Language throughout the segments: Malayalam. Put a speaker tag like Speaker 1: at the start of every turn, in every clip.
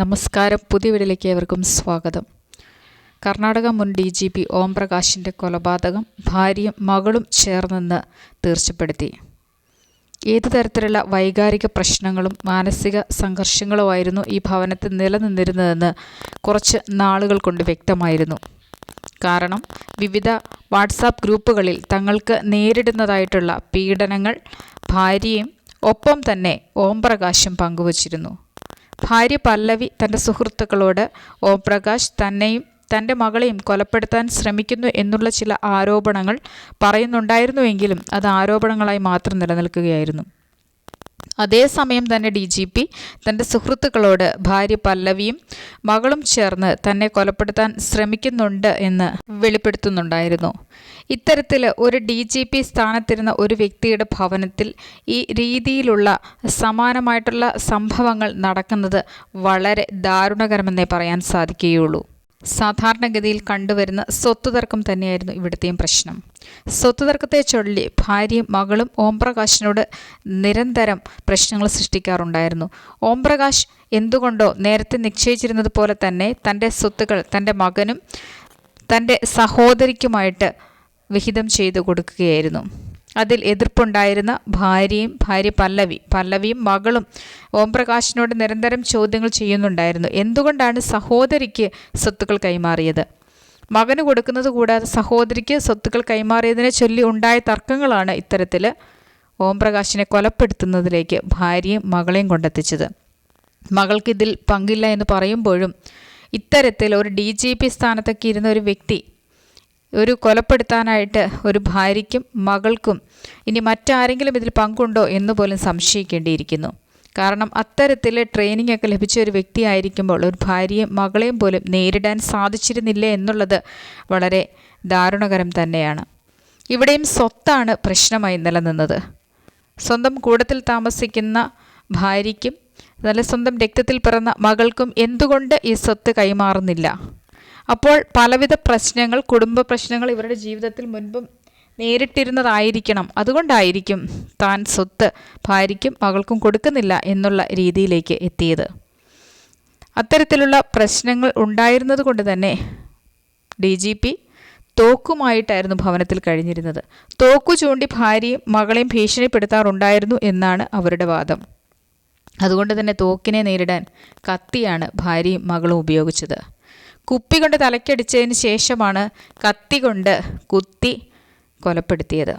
Speaker 1: നമസ്കാരം പുതിയ വീടിലേക്ക് ഏവർക്കും സ്വാഗതം. കർണാടക മുൻ ഡി ജി പി ഓം പ്രകാശിന്റെ കൊലപാതകം ഭാര്യയും മകളും ചേർന്നെന്ന് തീർച്ചപ്പെടുത്തി. ഏതു തരത്തിലുള്ള വൈകാരിക പ്രശ്നങ്ങളും മാനസിക സംഘർഷങ്ങളുമായിരുന്നു ഈ ഭവനത്തിൽ നിലനിന്നിരുന്നതെന്ന് കുറച്ച് നാളുകൾ കൊണ്ട് വ്യക്തമായിരുന്നു. കാരണം വിവിധ വാട്സാപ്പ് ഗ്രൂപ്പുകളിൽ തങ്ങൾക്ക് നേരിടുന്നതായിട്ടുള്ള പീഡനങ്ങൾ ഭാര്യയും ഒപ്പം തന്നെ ഓം പ്രകാശും പങ്കുവച്ചിരുന്നു. ഭാര്യ പല്ലവി തന്റെ സുഹൃത്തുക്കളോട് ഓം പ്രകാശ് തന്നെയും തന്റെ മകളെയും കൊലപ്പെടുത്താൻ ശ്രമിക്കുന്നു എന്നുള്ള ചില ആരോപണങ്ങൾ പറയുന്നുണ്ടായിരുന്നുവെങ്കിലും അത് ആരോപണങ്ങളായി മാത്രം നിലനിൽക്കുകയായിരുന്നു. അതേസമയം തന്നെ ഡി ജി പി തന്റെ സുഹൃത്തുക്കളോട് ഭാര്യ പല്ലവിയും മകളും ചേർന്ന് തന്നെ കൊലപ്പെടുത്താൻ ശ്രമിക്കുന്നുണ്ട് എന്ന് വെളിപ്പെടുത്തുന്നുണ്ടായിരുന്നു. ഇത്തരത്തിൽ ഒരു ഡി ജി പി സ്ഥാനത്തിരുന്ന ഒരു വ്യക്തിയുടെ ഭവനത്തിൽ ഈ രീതിയിലുള്ള സമാനമായിട്ടുള്ള സംഭവങ്ങൾ നടക്കുന്നത് വളരെ ദാരുണകരമെന്നേ പറയാൻ സാധിക്കുകയുള്ളൂ. സാധാരണഗതിയിൽ കണ്ടുവരുന്ന സ്വത്ത് തർക്കം തന്നെയായിരുന്നു ഇവിടുത്തെയും പ്രശ്നം. സ്വത്ത് തർക്കത്തെ ചൊല്ലി ഭാര്യയും മകളും ഓംപ്രകാശിനോട് നിരന്തരം പ്രശ്നങ്ങൾ സൃഷ്ടിക്കാറുണ്ടായിരുന്നു. ഓംപ്രകാശ് എന്തുകൊണ്ടോ നേരത്തെ നിശ്ചയിച്ചിരുന്നത് പോലെ തന്നെ തന്റെ സ്വത്തുക്കൾ തന്റെ മകനും തന്റെ സഹോദരിക്കുമായിട്ട് വിഹിതം ചെയ്തു കൊടുക്കുകയായിരുന്നു. അതിൽ എതിർപ്പുണ്ടായിരുന്ന ഭാര്യയും ഭാര്യ പല്ലവി പല്ലവിയും മകളും ഓംപ്രകാശിനോട് നിരന്തരം ചോദ്യങ്ങൾ ചെയ്യുന്നുണ്ടായിരുന്നു. എന്തുകൊണ്ടാണ് സഹോദരിക്ക് സ്വത്തുക്കൾ കൈമാറിയത്? മകന് കൊടുക്കുന്നത് കൂടാതെ സഹോദരിക്ക് സ്വത്തുക്കൾ കൈമാറിയതിനെ ചൊല്ലി ഉണ്ടായ തർക്കങ്ങളാണ് ഇത്തരത്തിൽ ഓംപ്രകാശിനെ കൊലപ്പെടുത്തുന്നതിലേക്ക് ഭാര്യയും മകളെയും കൊണ്ടെത്തിച്ചത്. മകൾക്കിതിൽ പങ്കില്ല എന്ന് പറയുമ്പോഴും ഇത്തരത്തിൽ ഒരു ഡി ജി പി സ്ഥാനത്തൊക്കെ ഇരുന്ന ഒരു വ്യക്തി ഒരു കൊലപ്പെടുത്താനായിട്ട് ഒരു ഭാര്യയ്ക്കും മകൾക്കും ഇനി മറ്റാരെങ്കിലും ഇതിൽ പങ്കുണ്ടോ എന്ന് പോലും സംശയിക്കേണ്ടിയിരിക്കുന്നു. കാരണം അത്തരത്തിൽ ട്രെയിനിങ് ഒക്കെ ലഭിച്ച ഒരു വ്യക്തിയായിരിക്കുമ്പോൾ ഒരു ഭാര്യയും മകളെയും പോലും നേരിടാൻ സാധിച്ചിരുന്നില്ല എന്നുള്ളത് വളരെ ദാരുണകരം തന്നെയാണ്. ഇവിടെയും സ്വത്താണ് പ്രശ്നമായി നിലനിന്നത്. സ്വന്തം കൂടത്തിൽ താമസിക്കുന്ന ഭാര്യയ്ക്കും നല്ല സ്വന്തം രക്തത്തിൽ പിറന്ന മകൾക്കും എന്തുകൊണ്ട് ഈ സ്വത്ത് കൈമാറുന്നില്ല? അപ്പോൾ പലവിധ പ്രശ്നങ്ങൾ കുടുംബ പ്രശ്നങ്ങൾ ഇവരുടെ ജീവിതത്തിൽ മുൻപും നേരിട്ടിരുന്നതായിരിക്കണം. അതുകൊണ്ടായിരിക്കും താൻ സ്വത്ത് ഭാര്യയ്ക്കും മകൾക്കും കൊടുക്കുന്നില്ല എന്നുള്ള രീതിയിലേക്ക് എത്തിയത്. അത്തരത്തിലുള്ള പ്രശ്നങ്ങൾ ഉണ്ടായിരുന്നത് കൊണ്ട് തന്നെ ഡി ജി പി തോക്കുമായിട്ടായിരുന്നു ഭവനത്തിൽ കഴിഞ്ഞിരുന്നത്. തോക്കു ചൂണ്ടി ഭാര്യയും മകളെയും ഭീഷണിപ്പെടുത്താറുണ്ടായിരുന്നു എന്നാണ് അവരുടെ വാദം. അതുകൊണ്ട് തന്നെ തോക്കിനെ നേരിടാൻ കത്തിയാണ് ഭാര്യയും മകളും ഉപയോഗിച്ചത്. കുപ്പി കൊണ്ട് തലയ്ക്കടിച്ചതിന് ശേഷമാണ് കത്തി കൊണ്ട് കുത്തി കൊലപ്പെടുത്തിയത്.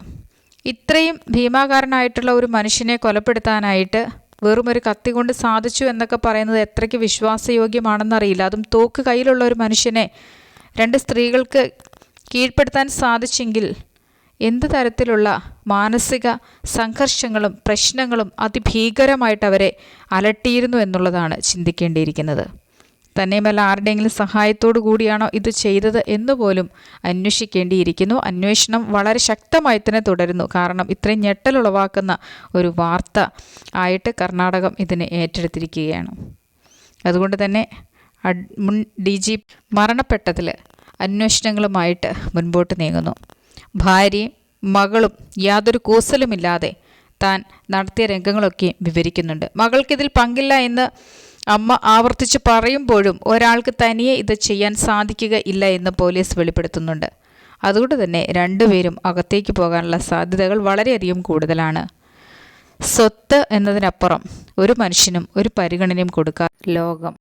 Speaker 1: ഇത്രയും ഭീമാകാരനായിട്ടുള്ള ഒരു മനുഷ്യനെ കൊലപ്പെടുത്താനായിട്ട് വെറും ഒരു കത്തി കൊണ്ട് സാധിച്ചു എന്നൊക്കെ പറയുന്നത് എത്രയ്ക്ക് വിശ്വാസയോഗ്യമാണെന്നറിയില്ല. അതും തോക്ക് കയ്യിലുള്ള ഒരു മനുഷ്യനെ രണ്ട് സ്ത്രീകൾക്ക് കീഴ്പ്പെടുത്താൻ സാധിച്ചെങ്കിൽ എന്ത് തരത്തിലുള്ള മാനസിക സംഘർഷങ്ങളും പ്രശ്നങ്ങളും അതിഭീകരമായിട്ട് അവരെ അലട്ടിയിരുന്നു എന്നുള്ളതാണ് ചിന്തിക്കേണ്ടിയിരിക്കുന്നത്. തന്നെയുമല്ല ആരുടെയെങ്കിലും സഹായത്തോടു കൂടിയാണോ ഇത് ചെയ്തത് എന്നുപോലും അന്വേഷിക്കേണ്ടിയിരിക്കുന്നു. അന്വേഷണം വളരെ ശക്തമായി തന്നെ തുടരുന്നു. കാരണം ഇത്രയും ഞെട്ടലുളവാക്കുന്ന ഒരു വാർത്ത ആയിട്ട് കർണാടകം ഇതിനെ ഏറ്റെടുത്തിരിക്കുകയാണ്. അതുകൊണ്ട് തന്നെ മുൻ ഡി ജി മരണപ്പെട്ടതിൽ അന്വേഷണങ്ങളുമായിട്ട് മുൻപോട്ട് നീങ്ങുന്നു. ഭാര്യയും മകളും യാതൊരു കൂസലുമില്ലാതെ താൻ നടത്തിയ രംഗങ്ങളൊക്കെ വിവരിക്കുന്നുണ്ട്. മകൾക്കിതിൽ പങ്കില്ല എന്ന് അമ്മ ആവർത്തിച്ച് പറയുമ്പോഴും ഒരാൾക്ക് തനിയെ ഇത് ചെയ്യാൻ സാധിക്കുക ഇല്ല എന്ന് പോലീസ് വെളിപ്പെടുത്തുന്നുണ്ട്. അതുകൊണ്ട് തന്നെ രണ്ടുപേരും അകത്തേക്ക് പോകാനുള്ള സാധ്യതകൾ വളരെയധികം കൂടുതലാണ്. സ്വത്ത് എന്നതിനപ്പുറം ഒരു മനുഷ്യനും ഒരു പരിഗണനയും കൊടുക്കാൻ ലോകം.